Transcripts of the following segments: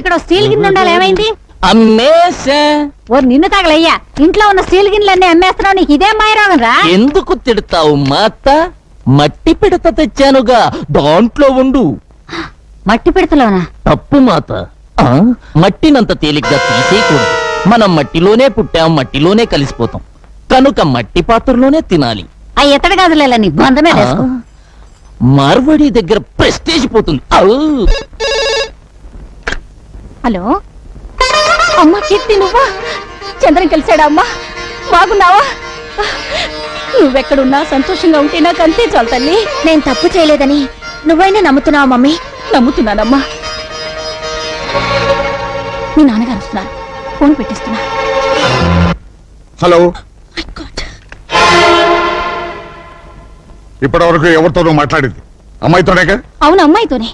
ఇక్కడ స్టీల్ గిన్నె ఉండాలి ఏమైంది అమ్మేశా ఓ నిన్ను తగలయ్యా ఇంట్లో ఉన్న స్టీల్ గిన్నెలన్నీ అమ్మేస్తున్నావు నీకు ఇదే మాయరోగం రా ఎందుకు తిడతావు మాత మట్టి పిడత తెచ్చానుగా దాంట్లో ఉండు మట్టి పిడతలోనా తప్పు మాత ఆ, మట్టినంత తేలిగ్గా తీసేయకూడదు మనం మట్టిలోనే పుట్టాం మట్టిలోనే కలిసిపోతాం కనుక మట్టి పాత్రలోనే తినాలి ఆ ఎత్తడి గదులేలా నీ బంధమే ఆ, మార్వాడి దగ్గర ప్రెస్టేజ్ పోతుంది! హలో? అమ్మా కీర్తి నువ్వా? చంద్రం కలిశాడా అమ్మా? బాగున్నావా? నువ్వెక్కడున్నా సంతోషంగా ఉంటే నాకు అంతే చాలు తల్లి. నేను తప్పు చేయలేదని నువ్వైనా నమ్ముతున్నావా మమ్మీ? నమ్ముతున్నానమ్మా. మీ నాన్నగారు వస్తున్నారు. ఫోన్ పెట్టిస్తున్నా. హలో. ఇప్పటి వరకు ఎవరితోనూ మాట్లాడింది. అమ్మాయితోనేగా? అవును అమ్మాయితోనే.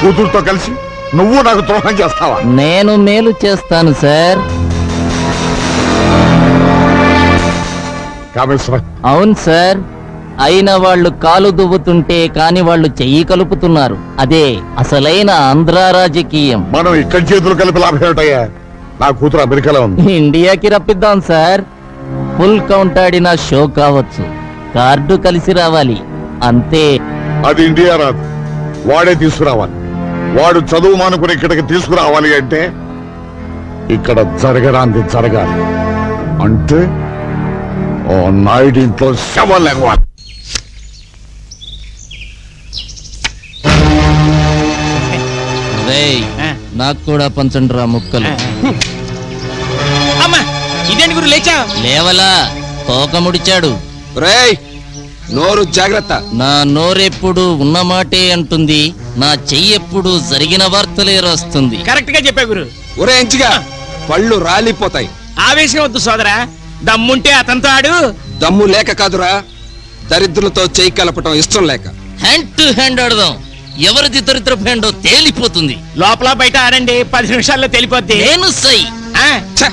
కూతురుతో కలిసి నువ్వు నాకు ద్రోహం చేస్తావా? నేను మేలు చేస్తాను సార్. కామేశ్వర. అవును సార్. అయిన వాళ్ళు కాలు దువ్వుతుంటే కాని వాళ్ళు చెయ్యి కలుపుతున్నారు. అదే అసలైన ఆంధ్ర రాజకీయం. మనం ఇక్కడి చేతులు కలిపి లాభం ఏమిటయ్యా? నా కూతురు అమెరికాలో ఉంది. ఇండియాకి రప్పిద్దాం సార్. ఫుల్ కౌంట్ ఆడిన షో కావచ్చు. కార్డు కలిసి రావాలి. అంతే. అది ఇండియా రాదు. వాడే తీసుకురావాలి. వాడు చదువు మానుకుని ఇక్కడికి తీసుకురావాలి అంటే ఇక్కడ జరగరాంది జరగాలి. అంటే ఓ నాయుడు ఇంట్లో శవం లేవాలి నాకు కూడా పంచండ్రా ముక్కలు. అమ్మా ఇదేంటి గురు లేచా? లేవలా తోక ముడిచాడు. రేయ్ నోరు జాగ్రత్త. నా నోరెప్పుడు ఉన్న మాటే అంటుంది నా చెయ్యెప్పుడు జరిగిన వార్తలే రాస్తుంది. కరెక్ట్గా చెప్పా గురు. ఒరే ఎంచిగా పళ్ళు రాలిపోతాయి. ఆవేశం వద్దు సోదరా దమ్ముంటే అతనితో ఆడు. దమ్ము లేక కాదురా దరిద్రులతో చేయి కలపటం ఇష్టం లేక. హ్యాండ్ టు హ్యాండ్ ఆడదాం. ఎవరిది దరిద్ర హ్యాండో తేలిపోతుంది. లోపల బయట ఆడండి పది నిమిషాల్లో తెలిపోద్ది. నేను సై. ఆ, ఛ!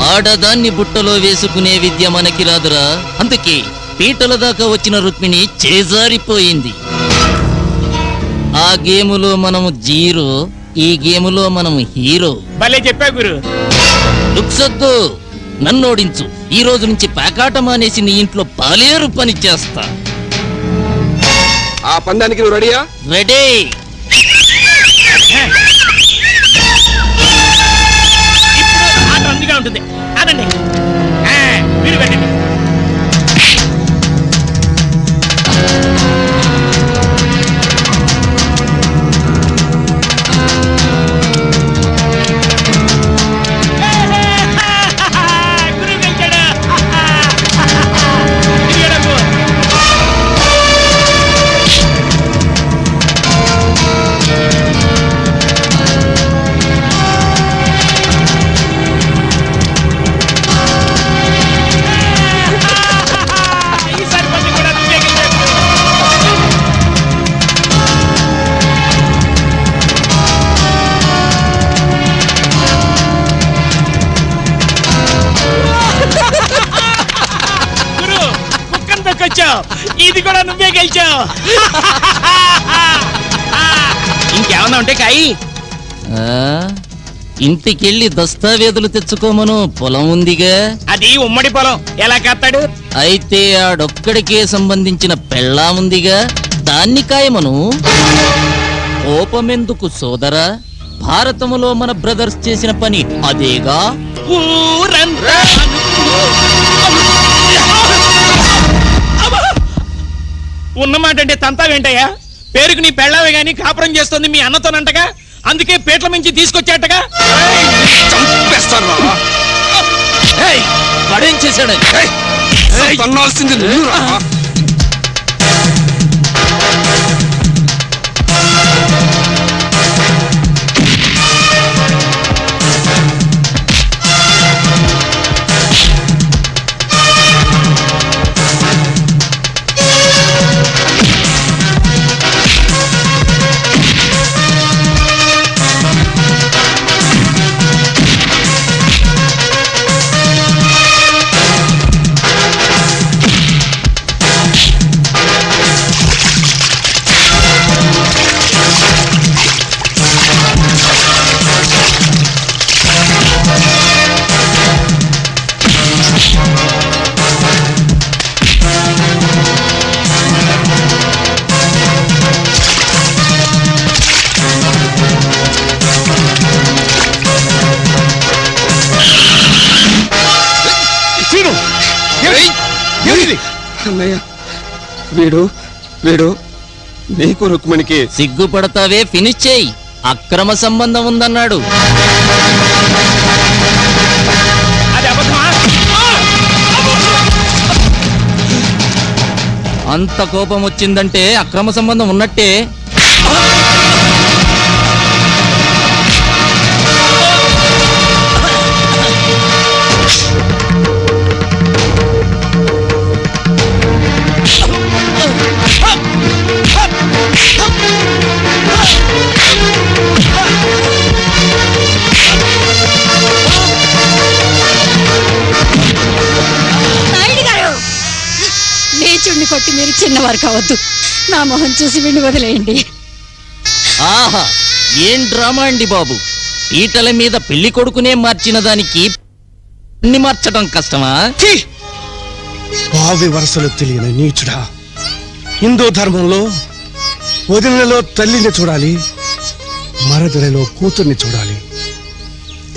ఆడదాన్ని బుట్టలో వేసుకునే విద్య మనకి రాదురా. అందుకే పీటల దాకా వచ్చిన రుక్మిణి చేజారిపోయింది. ఆ గేములో మనము జీరో ఈ గేములో మనము హీరో. భలే చెప్పా గురు. నన్నోడించు. ఈ రోజు నుంచి పేకాట మానేసి నీ ఇంట్లో పాలేరు పని చేస్తా. ఆ పందానికి నువ్వు రెడీయా? రెడీ. ఇప్పుడు ఆట అందుగా ఉంటుంది. ఆడండి ఇది కూడా నువ్వే గెలిచావు. ఇంకేమన్నా ఉంటే కాయి ఇంటికెళ్ళి దస్తావేజులు తెచ్చుకోమను పొలం ఉందిగా. అది ఉమ్మడి పొలం. ఎలా కత్తాడు? అయితే ఆడొక్కడికే సంబంధించిన పెళ్ళా ఉందిగా. దాన్ని కాయమను. కోపమెందుకు సోదరా? భారతములో మన బ్రదర్స్ చేసిన పని అదేగా? ఊరంతా. ఉన్నమాట అంటే తంతా వెంటయ్యా పేరుకు నీ పెళ్ళావే గాని కాపురం చేస్తుంది మీ అన్నతోనంటగా అందుకే పేట్ల మించి తీసుకొచ్చాటగా చంపేస్తాను వాడేం చేశాడు! తన్నాల్సింది. వీడు వీడు నీకు రుక్మిణికి సిగ్గుపడతావే ఫినిష్ చేయి. అక్రమ సంబంధం ఉందన్నాడు! అంత కోపం వచ్చిందంటే అక్రమ సంబంధం ఉన్నట్టే. చిన్నవారు కావద్దు. నా మొహం చూసి విండి వదిలేయండి. ఆహా ఏం డ్రామా అండి బాబు? పీటల మీద పెళ్ళి కొడుకునే మార్చిన దానికి మార్చడం కష్టమా! భావి వరసలు తెలియని నీచుడా. హిందూ ధర్మంలో వదినలో తల్లిని చూడాలి మరదలలో కూతుర్ని చూడాలి.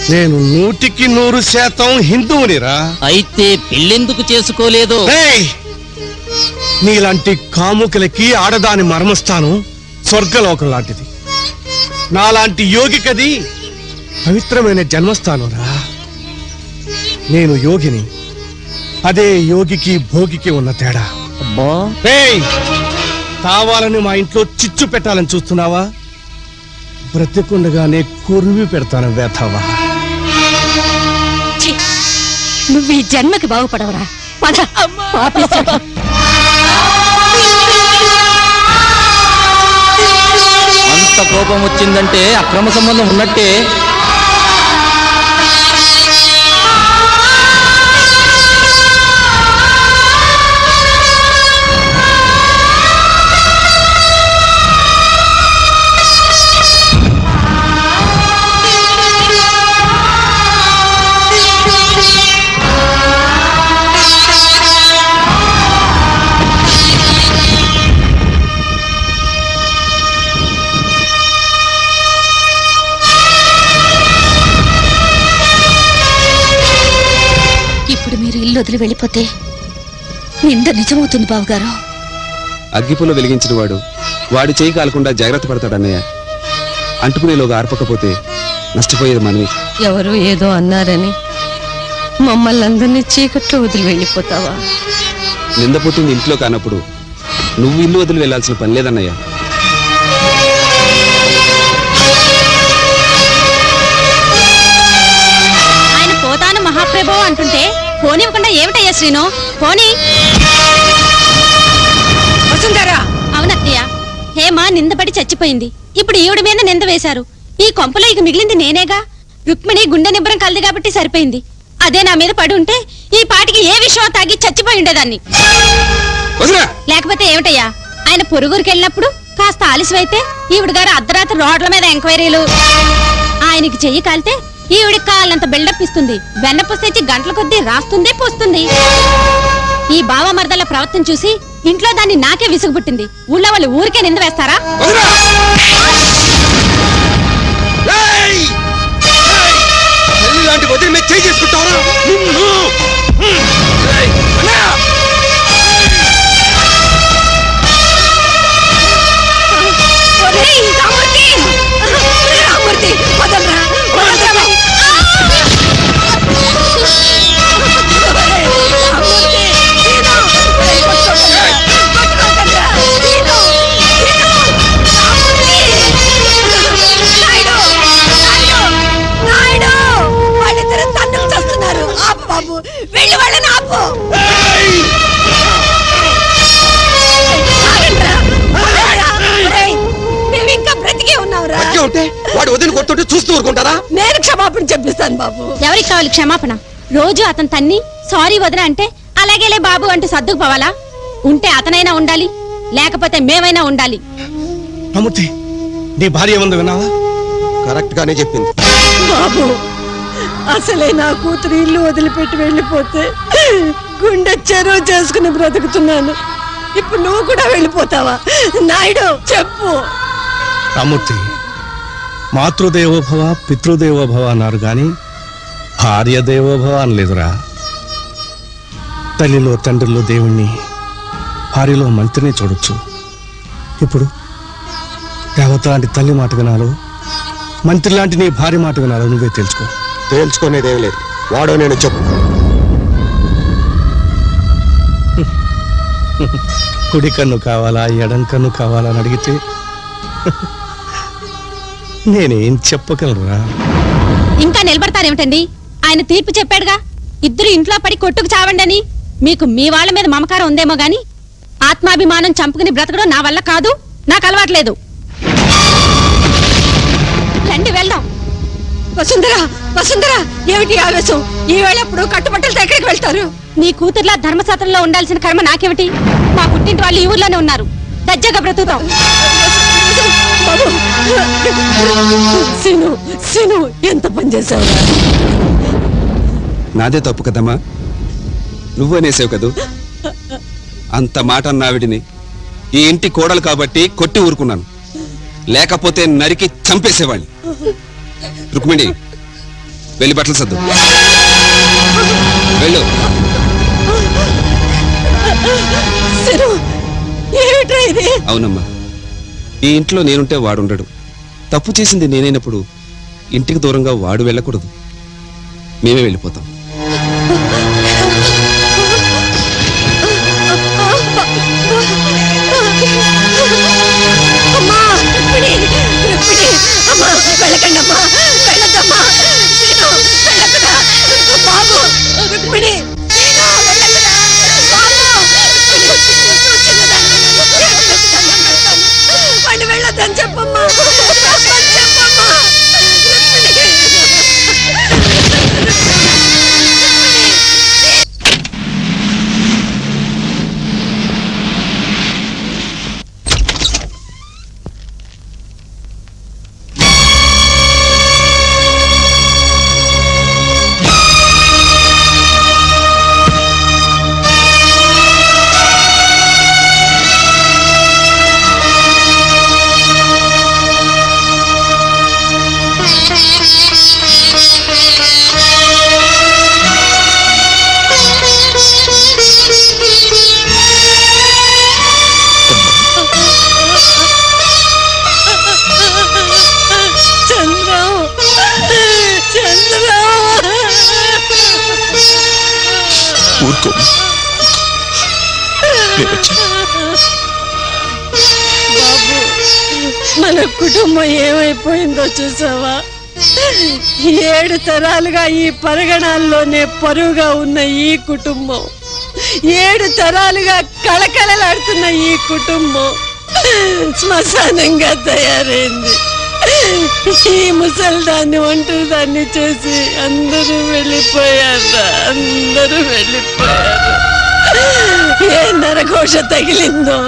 నేను నూటికి నూరు శాతం హిందువునిరా. అయితే పెళ్ళెందుకు చేసుకోలేదో? ఏయ్! నీలాంటి కాముకలకి ఆడదాని మర్మస్థానం స్వర్గలోకం లాంటిది నాలాంటి యోగికది పవిత్రమైన జన్మస్థానం రా నేను యోగిని అదే యోగికి భోగికి ఉన్న తేడా అబ్బా ఏయ్! కావాలని మా ఇంట్లో చిచ్చు పెట్టాలని చూస్తున్నావా బ్రతికుండగానే కొరివి పెడతాను వేతావా! నువ్వు ఈ జన్మకి బాగుపడవరా పద పాపిస్తాడు. కోపం వచ్చిందంటే అక్రమ సంబంధం ఉన్నట్టే ఇల్లు వదిలి వెళ్ళిపోతే నింద నిజమవుతుంది బావగారు. అగ్గిపుల్ల వెలిగించిన వాడు వాడి చేయి కాలకుండా జాగ్రత్త పడతాడన్నయ్య అంటుకునేలోగా ఆర్పకపోతే నష్టపోయేది మనవి. ఎవరు ఏదో అన్నారని మమ్మల్ని అందరినీ చీకట్లో వదిలి వెళ్ళిపోతావా? నింద పుట్టింది ఇంట్లో కానప్పుడు నువ్వు ఇల్లు వదిలి వెళ్ళాల్సిన పని లేదన్నయ్య. ఆయన పోతాను మహాప్రభు అంటుంటే పోనివ్వకుండా ఏమిటయ్యా శ్రీను? పోనీ. వసుంధరా! అవునత్తయ్య. హేమ నిందపడి చచ్చిపోయింది. ఇప్పుడు ఈవిడ మీద నింద వేశారు. ఈ కొంపలో ఇక మిగిలింది నేనేగా? రుక్మిణి గుండె నిబ్బరం కలది కాబట్టి సరిపోయింది. అదే నా మీద పడి ఉంటే ఈ పాటికి ఏ విషయం తాగి చచ్చిపోయి ఉండేదాన్ని. లేకపోతే ఏమిటయ్యా? ఆయన పొరుగురికి వెళ్ళినప్పుడు కాస్త ఆలస్యమైతే ఈవిడ గారు అర్ధరాత్రి రోడ్ల మీద ఎంక్వైరీలు. ఆయనకి చెయ్యి కాలితే ఈవిడికి కాలంత బిల్డప్ ఇస్తుంది. వెన్నపూస తెచ్చి గంటల కొద్దీ రాస్తుంది పోస్తుంది. ఈ బావ మరదల ప్రవర్తన చూసి ఇంట్లో దాన్ని నాకే విసుగు పుట్టింది. ఊళ్ళో వాళ్ళు ఊరికే నింద వేస్తారా? రామూర్తి! వదలరా. చూస్తూ ఊరుకుంటారా నేను క్షమాపణ చెప్పిస్తాను బాబు. ఎవరికి కావాలి క్షమాపణ? రోజు అతను తన్ని సారీ వదిన అంటే అలాగేలే బాబు అంటూ సర్దుకుపోవాలా? ఉంటే అతనైనా ఉండాలి లేకపోతే మేమైనా ఉండాలి. అమ్ముతి నీ భార్య ఏముంది విన్నావా? కరెక్ట్ గానే చెప్పింది. బాబు అసలే నా కూతురు ఇల్లు వదిలిపెట్టి వెళ్ళిపోతే గుండె చెరువు చేసుకుని బ్రతుకుతున్నాను. ఇప్పుడు నువ్వు కూడా వెళ్ళిపోతావా? నాయుడు చెప్పు. రామూర్తి మాతృదేవోభవ పితృదేవోభవ అన్నారు గాని భార్య దేవోభవ అనలేదురా. తల్లిలో తండ్రిలో దేవుణ్ణి భార్యలో మంత్రిని చూడొచ్చు. ఇప్పుడు దేవత లాంటి తల్లి మాట వినాలో మంత్రి లాంటి నీ భార్య మాట వినాలో నువ్వే తెలుసుకో తేల్చుకునేదేం లేదు. వాడో నేను చెప్పు. కుడి కన్ను కావాలా ఎడం కన్ను కావాలా అని అడిగితే నేనేం చెప్పగలరా? ఇంకా నిలబడతారేమిటండి? ఆయన తీర్పు చెప్పాడుగా. ఇద్దరు ఇంట్లో పడి కొట్టుకు చావండని మీకు మీ వాళ్ళ మీద మమకారం ఉందేమో గాని ఆత్మాభిమానం చంపుకుని బ్రతకడం నా వల్ల కాదు నాకు అలవాట్లేదు. రండి వెళ్దాం. వసుంధర వసుంధర ఏమిటి ఆవేశం? ఈ వేళప్పుడు కట్టుబట్టలతో ఎక్కడికి వెళ్తారు? నీ కూతుర్లా ధర్మశాస్త్రంలో ఉండాల్సిన కర్మ నాకేమిటి? మా పుట్టింటి వాళ్ళు ఈ ఊర్లోనే ఉన్నారు. దజ్జగా బ్రతుకుతాం. ఎంత పని నాదే తప్పు కదమ్మా. నువ్వు అనేసావు కదూ. అంత మాట అన్నావిడిని. ఈ ఇంటి కోడలు కాబట్టి కొట్టి ఊరుకున్నాను. లేకపోతే నరికి చంపేసేవాడిని రుక్మిణి వెళ్ళి బట్టలు సర్దు. వెళ్ళు. అవునమ్మా. ఈ ఇంట్లో నేనుంటే వాడుండడు. తప్పు చేసింది నేనైనప్పుడు ఇంటికి దూరంగా వాడు వెళ్ళకూడదు. మేమే వెళ్ళిపోతాం. మన కుటుంబం ఏమైపోయిందో చూసావా? ఏడు తరాలుగా ఈ పరగణాల్లోనే పరువుగా ఉన్న ఈ కుటుంబం. ఏడు తరాలుగా కళకళలాడుతున్న ఈ కుటుంబం శ్మశానంగా తయారైంది. ఈ ముసల్దాన్ని ఒంటరి దాన్ని చేసి అందరూ వెళ్ళిపోయారు అందరూ వెళ్ళిపోయారు. ఏ నరఘోష తగిలిందో?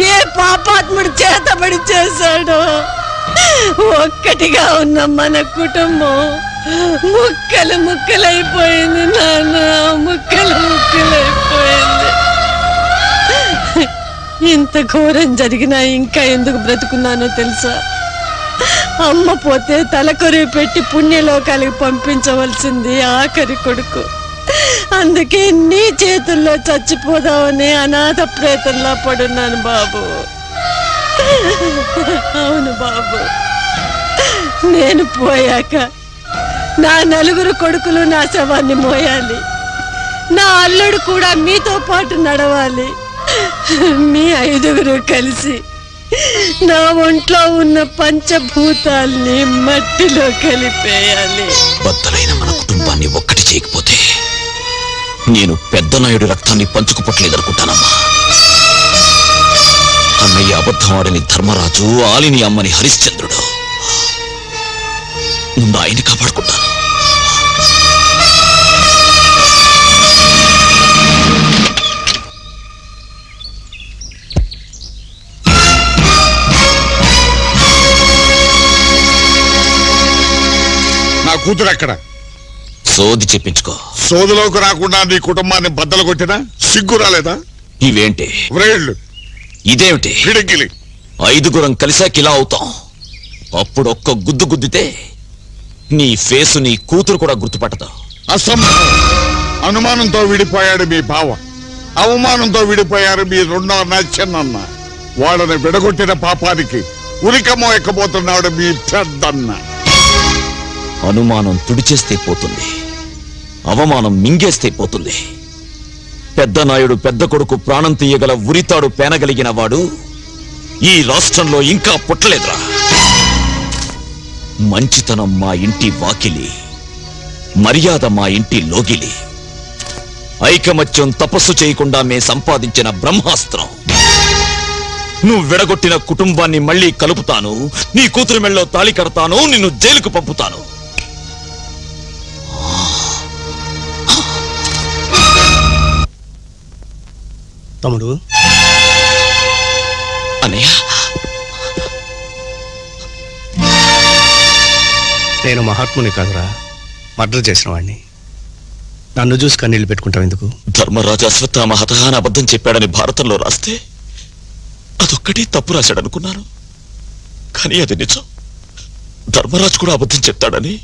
ఏ పాపాత్ముడు చేతబడి చేశాడో? ఒక్కటిగా ఉన్న మన కుటుంబం ముక్కలు ముక్కలైపోయింది నాన్న ముక్కలు ముక్కలైపోయింది. ఇంత ఘోరం జరిగినా ఇంకా ఎందుకు బ్రతుకున్నానో తెలుసా? అమ్మ పోతే తలకొరివి పెట్టి పుణ్యలోకాలకు పంపించవలసింది ఆఖరి కొడుకు. అందుకే నీ చేతుల్లో చచ్చిపోదామని అనాథ ప్రేతంలా పడున్నాను బాబు. అవును బాబు. నేను పోయాక నా నలుగురు కొడుకులు నా శవాన్ని మోయాలి. నా అల్లుడు కూడా మీతో పాటు నడవాలి. మీ ఐదుగురు కలిసి నా ఒంట్లో ఉన్న పంచభూతాల్ని మట్టిలో కలిపేయాలి. బద్దలైన మన కుటుంబాన్ని ఒక్కటి చేయకపోతే నేను పెద్ద నాయుడు రక్తాన్ని పంచుకుపట్టలేదనుకుంటానమ్మా. అన్నయ్య అబద్ధం ఆడని ధర్మరాజు ఆలిని అమ్మని హరిశ్చంద్రుడు. ముందు ఆయన్ని కాపాడుకుంటాను. నా కూతురు అక్కడ సోది చెప్పించుకో. సోదులోకి రాకుండా నీ కుటుంబాన్ని బద్దలు కొట్టినా సిగ్గు రాలేదా? ఇవేంటి? వ్రేళ్ళు. ఇదేమిటి? ఐదుగురం కలిసాక ఇలా అవుతాం. అప్పుడు ఒక్క గుద్దు గుద్దితే నీ ఫేసు నీ కూతురు కూడా గుర్తుపట్టదు. అసంభవం. అనుమానంతో విడిపోయాడు మీ బావ. అవమానంతో విడిపోయారు మీ రెండో అన్న చిన్నన్న వాళ్ళని విడగొట్టిన పాపానికి ఉరికమ్మో ఎక్కబోతున్నాడు మీ పెద్దన్న. అనుమానం తుడిచేస్తే పోతుంది. అవమానం మింగేస్తే పోతుంది. పెద్ద నాయుడు పెద్ద కొడుకు ప్రాణం తీయగల ఉరితాడు పేనగలిగిన వాడు ఈ రాష్ట్రంలో ఇంకా పుట్టలేదురా. మంచితనం మా ఇంటి వాకిలి మర్యాద మా ఇంటి లోగిలి. ఐకమత్యం తపస్సు చేయకుండా మే సంపాదించిన బ్రహ్మాస్త్రం. నువ్వు విడగొట్టిన కుటుంబాన్ని మళ్ళీ కలుపుతాను నీ కూతురు మెళ్ళలో తాళి కడతాను నిన్ను జైలుకు పంపుతాను. తమ్ముడు. అన్నయ్య. నేను మహాత్ముని కాదురా మర్డర్ చేసిన వాడిని నన్ను చూసి కన్నీళ్ళు పెట్టుకుంటావు ఎందుకు? ధర్మరాజు అశ్వత్థామ హతహాన అబద్ధం చెప్పాడని భారతంలో రాస్తే అదొక్కటి తప్పు రాశాడనుకున్నాను. కానీ అది నిజం. ధర్మరాజు కూడా అబద్ధం చెప్తాడని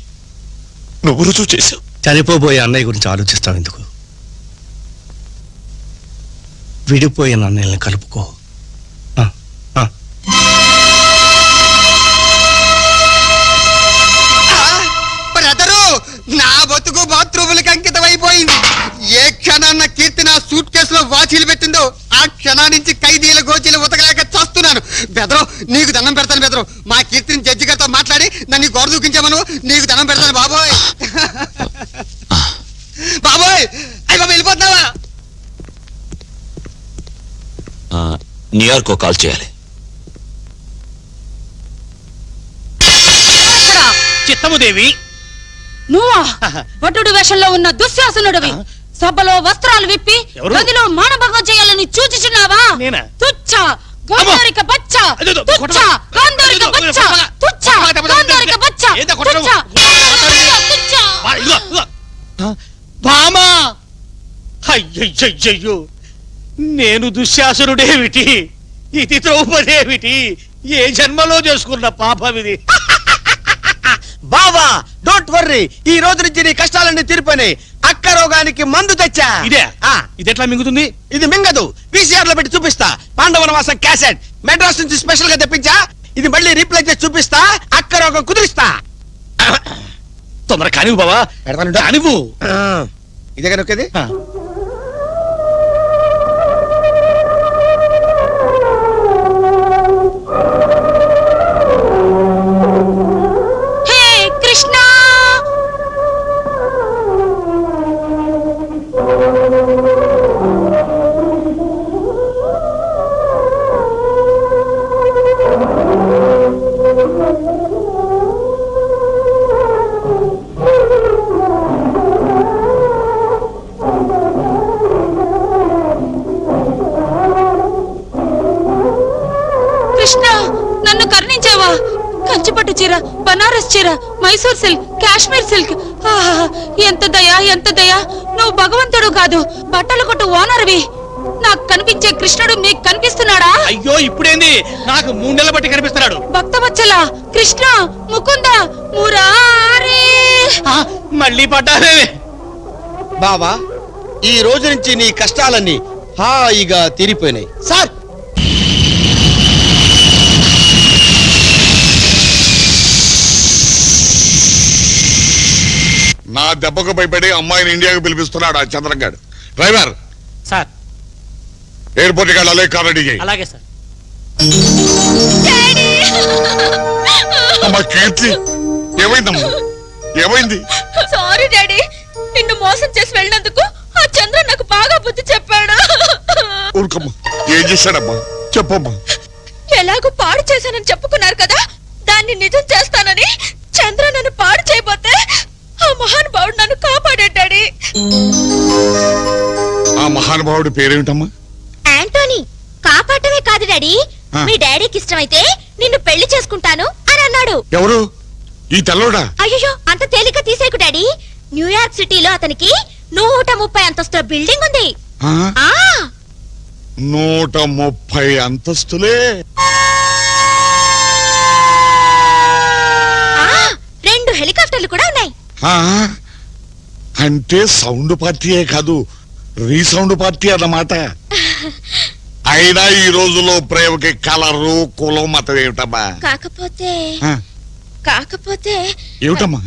నువ్వు రుజువు చేశావు. చనిపోబోయే అన్నయ్య గురించి ఆలోచిస్తావు ఎందుకు? విడిపోయిన అన్నయ్యని కలుపుకో. న్యూయార్కో కాల్ చేయాలి. చిత్తముదేవి. నువ్వా? భటుడు వేషంలో ఉన్న దుశ్శాసనుడివి. సభలో వస్త్రాలు విప్పి? గదిలో మానభంగం చేయాలని చూచుచున్నావా? తుచ్చ గంధారిక బచ్చ తుచ్చ. గంధారిక బచ్చ. తుచ్చ గంధారిక బచ్చ? తుచ్చ. భామా అయ్యయ్యయ్యో నేను దుశ్శాసనుడేమిటి? ఇది ద్రౌపదేమిటి? ఏ జన్మలో చేసుకున్న పాపం ఇది? బావా డోంట్ వర్రీ ఈ రోజు నుంచి నీ కష్టాలన్నీ తీరిపోయినాయి. అక్క రోగానికి మందు తెచ్చా? ఇదే? ఆ, ఇది ఎట్లా మింగుతుంది? ఇది మింగదు. విసిఆర్లో పెట్టి చూపిస్తా. పాండవనవాసం క్యాసెట్. మెడ్రాస్ నుంచి స్పెషల్గా తెప్పించా. ఇది మళ్ళీ రీప్లే చేసి చూపిస్తా. అక్క రోగం కుదిరిస్తా. తొందర కానివ్వు బావా. కానివ్వు. ఇదే కనుకది ఆ. బనారస్ చీర మైసూర్ సిల్క్ కాశ్మీర్ సిల్క్. ఆహా, ఎంత దయ ఎంత దయ. నువ్వు భగవంతుడు కాదు బట్టల కొట్టు ఓనర్వి. నాకు కనిపించే కృష్ణుడు నీకు కనిపిస్తున్నాడా? అయ్యో ఇప్పుడేంది? నాకు మూడు నెలల బట్టి కనిపిస్తున్నాడు. భక్తవత్సల కృష్ణ ముకుంద మురారి. ఆ, మళ్ళీ పడ్డావే బావా ఈ రోజు నుంచి నీ కష్టాలన్నీ హాయిగా తీరిపోయినాయి. సార్ నా దెబ్బకు భయపడి అమ్మాయిని ఇండియాకు పిలిపిస్తున్నాడు ఆ చంద్రంగాడు. డ్రైవర్! సార్. ఎయిర్పోర్ట్కి వెళ్ళాలి కార్ రెడీ చేయి. అలాగే సార్. అమ్మా కీర్తి! ఏమైందమ్మా? ఏమైంది? సారీ డాడీ నిన్ను మోసం చేసి వెళ్ళినందుకు ఆ చంద్ర నాకు బాగా బుద్ధి చెప్పాడు. ఊరుకమ్మా ఏం చేశాడమ్మా? చెప్పమ్మా. ఎలాగో పాడు చేశానని చెప్పుకున్నారు కదా దాన్ని నిజం చేస్తానని చంద్ర నన్ను పాడు చేయబోతే ఆ మహానుభావుడు నన్ను కాపాడాడు డాడీ ఆ మహానుభావుడి పేరేమిటమ్మా? యాంటోనీ కాపాడటమే కాదు డాడీ. ఆ. మీ డాడీకి ఇష్టమైతే నిన్ను పెళ్ళి చేసుకుంటాను అని అన్నాడు. ఎవరు? ఈ తెల్లోడా? అయ్యో అంత తేలిక తీసేకు డాడీ. న్యూయార్క్ సిటీలో అతనికి నూట ముప్పై అంతస్తుల బిల్డింగ్ ఉంది. ఆ? ఆ. నూట ముప్పై అంతస్తులే. ఆ రెండు హెలికాప్టర్లు కూడా ఉన్నాయి. ఆ? అంటే సౌండ్ పార్టీయే కాదు రీసౌండ్ పార్టీ అన్నమాట. అయినా ఈ రోజుల్లో ప్రేమకి కలరు కులం మతం ఏమిటమ్మా? కాకపోతే ఆ, కాకపోతే ఏమిటమ్మా?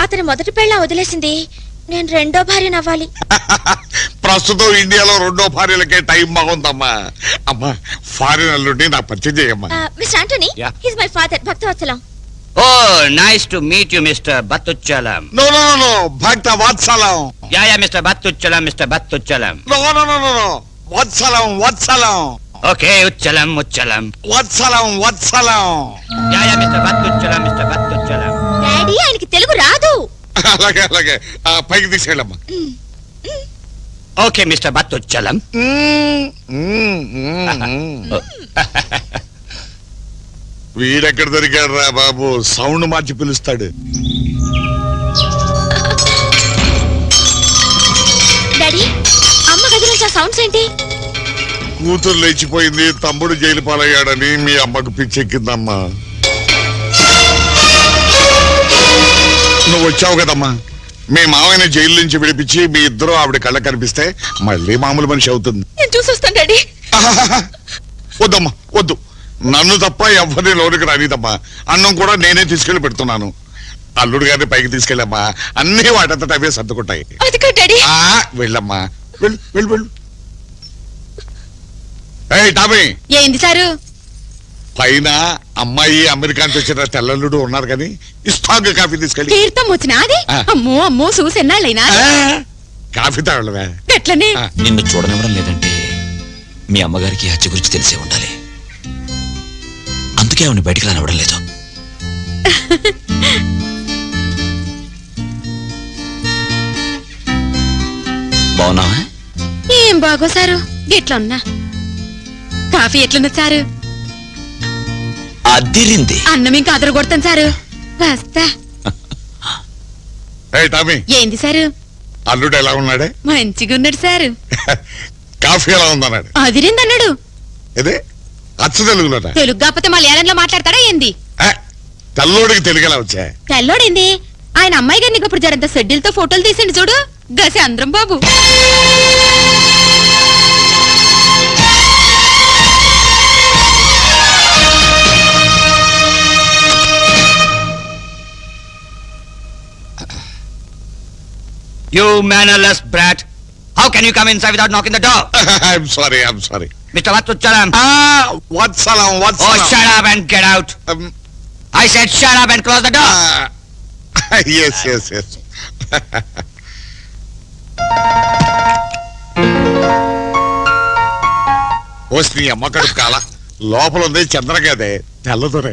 అతని మొదటి పెళ్ళ వదిలేసింది. నేను రెండో భార్య నవ్వాలి. ప్రస్తుతం ఇండియాలో రెండో భార్యలకే టైం బాగుందమ్మా. అమ్మా ఫారిన్ అల్లుడిని నాకు పరిచయం చేయమ్మా. Miss Antony. His my father Bhaktavatsalam. Oh nice to meet you mister Battuchalam no no no, no Bhaktavatsalam yeah yeah mister Battuchalam mister Battuchalam no no no no Vatsalam Vatsalam okay Uchalam Uchalam Vatsalam Vatsalam yeah yeah mister Battuchalam mister Battuchalam daddy ఆయనకి తెలుగు రాదు. అలాగే అలాగే. ఆ, పైకి తీసుకెళ్ళమ్మా okay mister Battuchalam. వీడెక్కడ దొరికాడు రా బాబు? సౌండ్ మార్చి పిలుస్తాడు. డాడీ అమ్మ గది నుంచి ఆ సౌండ్స్ ఏంటి? కూతురు లేచిపోయింది తమ్ముడు జైలు పాలయ్యాడని మీ అమ్మకు పిచ్చెక్కిందమ్మా. నువ్వు వచ్చావు కదమ్మా. మీ మావయ్యని జైలు నుంచి విడిపించి మీ ఇద్దరు ఆవిడ కళ్ళ కనిపిస్తే మళ్ళీ మామూలు మనిషి అవుతుంది. నేను చూసి వస్తాను డాడీ. ఆహాహాహా. వద్దమ్మా వద్దు. నన్ను తప్ప ఎవరిని లోనికి రానిదమ్మా. అన్నం కూడా నేనే తీసుకెళ్ళి పెడుతున్నాను. అల్లుడు గారిని పైకి తీసుకెళ్ళమ్మా. అన్ని వాటంతట అవే సర్దుకుంటాయి. ఆ వెళ్ళమ్మా. వెళ్ళు వెళ్ళు వెళ్ళు. ఏయ్ టామీ. ఏంది సారు? పైన అమ్మాయి అమెరికా నుంచి వచ్చిన తెల్లల్లుడు ఉన్నారు కానీ ఇస్తాంగ్ కాఫీ తీసుకెళ్ళి. తీర్థం వచ్చినా అది? ఆ. అమ్మో అమ్మో ఆ, కాఫీ తాగలవే. ఎట్లనే. నిన్ను చూడనివ్వడం లేదంటే మీ అమ్మగారికి ఈ హత్య గురించి తెలిసే ఉండాలి. అందుకే ఆవిడ బయటికి రానివ్వడం లేదు. బాగున్నావా? ఏం బాగో సారు? గిట్లున్నా కాఫీ ఎట్లున్నా సారు? అదిరింది. అన్నం ఇంకా అదరు కొడతాను సారు. వస్తా. ఏంది సారు? అల్లుడు ఎలా ఉన్నాడే? మంచిగా ఉన్నాడు సారు. కాఫీ ఎలా ఉందన్నాడు? అదిరిందన్నాడు. ఇదే అచ్చ తెలుగులోట తెలుగు కాకపోతే మలయాళంలో మాట్లాడతాడా ఏంది? తెల్లోడికి తెలుగు ఎలా వచ్చా తెల్లోడింది? ఆయన అమ్మాయి గారిని ఇప్పుడు జరంత షెడ్యూల్తో ఫోటోలు తీసిండు చూడు. గసి అందరం బాబు you mannerless brat how can you come inside without knocking the door I'm sorry I'm sorry mister Battuchalam Vatsalam oh Vatsalam shut up and get out I said shut up and close the door yes yes yes వస్తే నీ అమ్మ కడుపు కాల లోపల ఉంది చంద్రగదే తెల్లదొరే